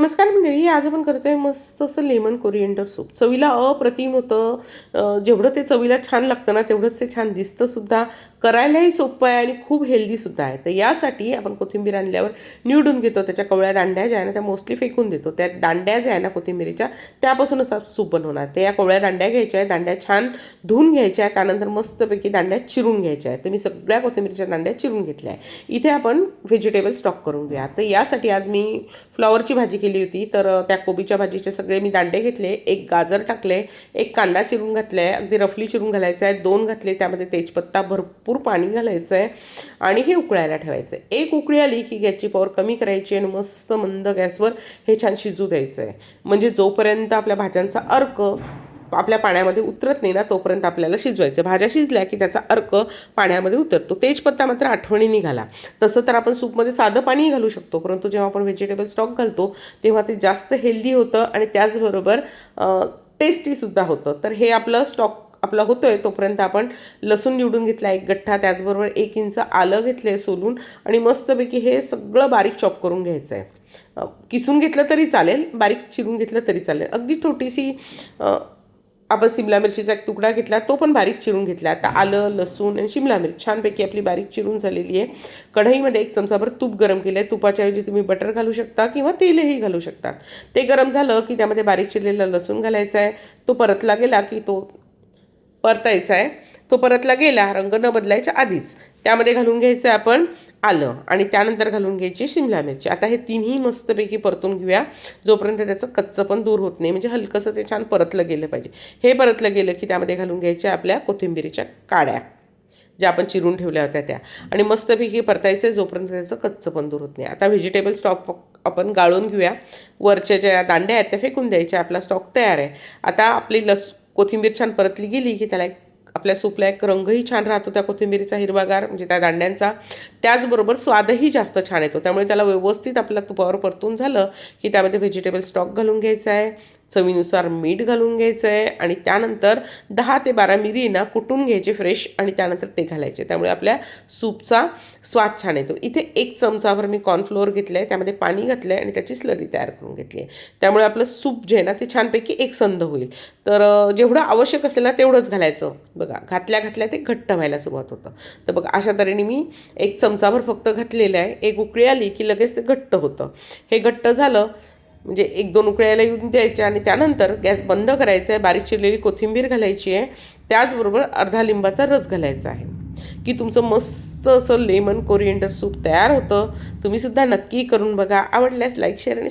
नमस्कार मंडळी आज आपण आहे मस्त असं लेमन कोरिएंडर सूप. चवीला अप्रतिम होतं. जेवढं ते चवीला छान लागतं ना तेवढंच ते छान दिसतं सुद्धा. करायलाही सोपं आहे आणि खूप हेल्दीसुद्धा आहे. तर यासाठी आपण कोथिंबीर आणल्यावर निवडून घेतो. त्याच्या कवळ्या दांड्या ज्या आहे ना त्या मोस्टली फेकून देतो. त्या दांड्या ज्या आहे ना कोथिंबीरीच्या त्यापासूनच सूप बनवणार. तर या कवळ्या दांड्या घ्यायच्या आहेत. दांड्या छान धुवून घ्यायच्या आहे त्यानंतर मस्तपैकी दांड्या चिरून घ्यायच्या आहेत. तर मी सगळ्या कोथिंबीरीच्या दांड्या चिरून घेतल्या आहे इथे आपण व्हेजिटेबल स्टॉक करून घेऊया. तर यासाठी आज मी फ्लॉवरची भाजी केली होती. तर त्या कोबीच्या भाजीचे सगळे मी दांडे घेतले एक गाजर टाकले एक कांदा चिरून घातला आहे अगदी रफली चिरून घालायचं आहे दोन घातले त्यामध्ये तेजपत्ता भरपूर पाणी घालायचं आहे आणि हे उकळायला ठेवायचं आहे एक उकळी आली की गॅसची पॉवर कमी करायची आणि मस्त मंद गॅसवर हे छान शिजू द्यायचं आहे म्हणजे जोपर्यंत आपल्या भाज्यांचा अर्क आपल्या पाण्यामध्ये उतरत नाही ना तोपर्यंत आपल्याला शिजवायचं. भाज्या शिजल्या की त्याचा अर्क पाण्यामध्ये उतरतो. तेजपत्ता मात्र आठवणीने घाला तसं तर आपण सूपमध्ये साधं पाणीही घालू शकतो परंतु जेव्हा आपण व्हेजिटेबल स्टॉक घालतो तेव्हा ते जास्त हेल्दी होतं आणि त्याचबरोबर टेस्टीसुद्धा होतं. तर हे आपलं स्टॉक आपला होतो आहे तोपर्यंत आपण लसूण निवडून घेतला एक गठ्ठा त्याचबरोबर एक इंच आलं घेतलं आहे सोलून आणि मस्तपैकी हे सगळं बारीक चॉप करून घ्यायचं आहे किसून घेतलं तरी चालेल बारीक चिरून घेतलं तरी चालेल. अगदी छोटीशी आपण शिमला मिरचीचा एक तुकडा घेतला तो पण बारीक चिरून घेतला. आता आलं लसूण आणि शिमला मिरची छानपैकी आपली बारीक चिरून झालेली आहे. कढईमध्ये एक चमचाभर तूप गरम केलं आहे तुपाच्याऐवजी तुम्ही बटर घालू शकता किंवा तेलही घालू शकता. ते गरम झालं की त्यामध्ये बारीक चिरलेला लसूण घालायचा आहे. तो परतला गेला की तो परतायचा आहे. तो परतला गेला रंग न बदलायच्या आधीच. त्यामध्ये घालून घ्यायचं आहे आपण आलं आणि त्यानंतर घालून घ्यायची शिमला मिरची. आता हे तिन्ही मस्तपैकी परतून घेऊया. जोपर्यंत त्याचं कच्चं पण दूर होत नाही म्हणजे हलकंसं ते छान परतलं गेलं पाहिजे. हे परतलं गेलं की त्यामध्ये घालून घ्यायच्या आपल्या कोथिंबिरीच्या काड्या ज्या आपण चिरून ठेवल्या होत्या त्या. आणि मस्तपैकी परतायचं जोपर्यंत त्याचं कच्चं पण दूर होत नाही. आता व्हेजिटेबल स्टॉक आपण गाळून घेऊया. वरच्या ज्या दांड्या आहेत त्या फेकून द्यायच्या आपला स्टॉक तयार आहे. आता आपली लस कोथिंबीर छान परतली गेली की त्याला एक आपल्या सूपला एक रंगही छान राहतो त्या कोथिंबीरीचा हिरवागार म्हणजे त्या दांड्यांचा. त्याचबरोबर स्वादही जास्त छान येतो. त्यामुळे त्याला व्यवस्थित आपल्या तुपावर परतून झालं की त्यामध्ये व्हेजिटेबल स्टॉक घालून घ्यायचा आहे. चवीनुसार मीठ घालून घ्यायचं आहे आणि त्यानंतर दहा ते बारा मिरी ना कुटून घ्यायचे फ्रेश आणि त्यानंतर ते घालायचे. त्यामुळे आपल्या सूपचा स्वाद छान येतो. इथे एक चमचाभर मी कॉर्नफ्लोअर घेतलं आहे त्यामध्ये पाणी घातलं आहे आणि त्याची स्लरी तयार करून घेतली आहे त्यामुळे आपलं सूप जे आहे ना ते छानपैकी एक संध होईल. तर जेवढं आवश्यक असेल ना तेवढंच घालायचं. बघा घातल्या घातल्या ते घट्ट व्हायला सुरुवात होतं. तर बघा अशा तऱ्हेने मी एक चमचाभर फक्त घातलेलं आहे. एक उकळी आली की लगेच ते घट्ट होतं. हे घट्ट झालं म्हणजे एक दोन उकळ्याला येऊन द्यायच्या आणि त्यानंतर गॅस बंद करायचा आहे बारीक चिरलेली कोथिंबीर घालायची आहे त्याचबरोबर अर्धा लिंबाचा रस घालायचा आहे. की तुमचं मस्त असं लेमन कोरिएंडर सूप तयार होतं. तुम्हीसुद्धा नक्की करून बघा. आवडल्यास लाईक शेअर आणि